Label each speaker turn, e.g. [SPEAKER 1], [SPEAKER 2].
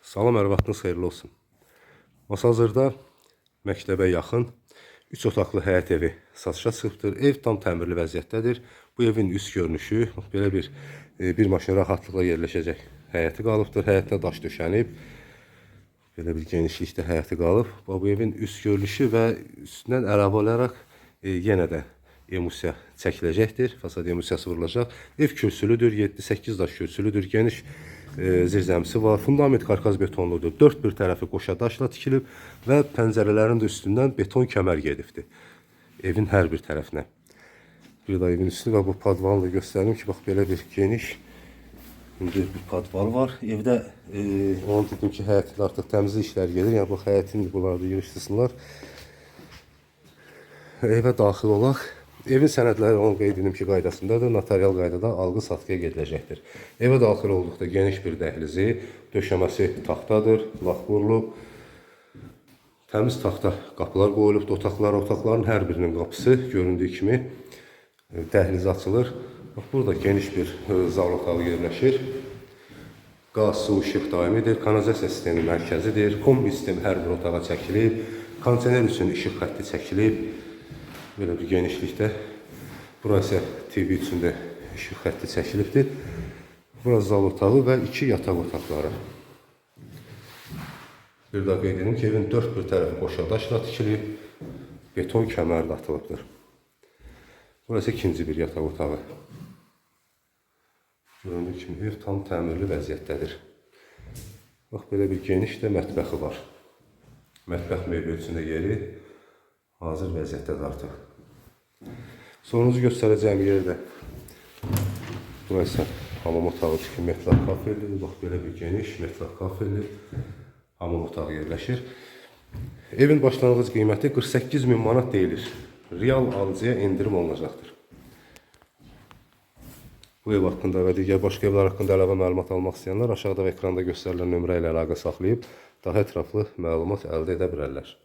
[SPEAKER 1] Salam, hər vaxtınız xeyirli olsun. Masazırda məktəbə yaxın 3 otaqlı həyət evi satışa çıxıbdır. Ev tam təmirli vəziyyətdədir. Bu evin üst görünüşü belə bir e, bir maşın rahatlıqla yerləşəcək həyəti qalıbdır. Həyətinə daş döşənib. Belə bir genişlikdə həyəti qalıb. Bu evin üst görünüşü və üstündən əlavə olaraq e, yenə də emulsiya çəkiləcəkdir. Fasad emulsiyası vurulacaq. Ev kürsülüdür, 7-8 daş kürsülüdür. Geniş zirzəmisi var. Fundament karkaz betonludur. Dörd bir tərəfi qoşa daşla tikilib və pəncərələrin də üstündən beton kəmər gedibdir. Evin hər bir tərəfinə. Bir də evin üstü və bu padvanı da göstərim ki, bax belə bir geniş İndi bir padval var. Evdə e, onu dedim ki, həyətdə artıq təmizlik işləri gedir. Yəni bu həyətin bunları da yığışdırsınlar. Evə daxil olaq. Evin sənədləri onun qeyd edim ki, qaydasındadır. Notarial qaydada alqı-satqıya gediləcəkdir. Evə daxil olduqda geniş bir dəhlizi, döşəməsi taxtadır, laq vurulub. Təmiz taxta qapılar qoyulubdur otaqlara. Otaqların hər birinin qapısı göründüyü kimi e, dəhliz açılır. Bax burada geniş bir e, zal otağı yerləşir. Qaz, su, işıq daimidir. Kanalizasiya sistemi mərkəzidir. Kombi sistemi hər bir otağa çəkilib. Kondisioner üçün işıq xətti çəkilib. Belə bir genişlikdə. Burası TV üçün də işıq xətti çəkilibdir. Burası zal otağı və iki yataq otaqları. Bir daha qeyd edim ki, evin dörd bir tərəfi qoşa daşla tikilib, beton kəmərlə atılıbdır. Burası ikinci bir yataq otağı. Göründüyü kimi ev tam təmirli vəziyyətdədir. Bax, belə bir geniş də mətbəxi var. Mətbəx mebelçində yeri hazır vəziyyətdədir artıq. Sonuncu göstərəcəyim yerdə burası hamam otağı ki, metlaq kafeldir. Bax, belə bir geniş metlaq kafeldir. Hamam otağı yerləşir. Evin başlanğıc qiyməti 48 min manat deyilir. Real alıcıya endirim olunacaqdır. Bu ev haqqında və digər başqa evlər haqqında əlavə məlumat almaq istəyənlər aşağıda və ekranda göstərilən nömrə ilə əlaqə saxlayıb daha ətraflı məlumat əldə edə bilərlər.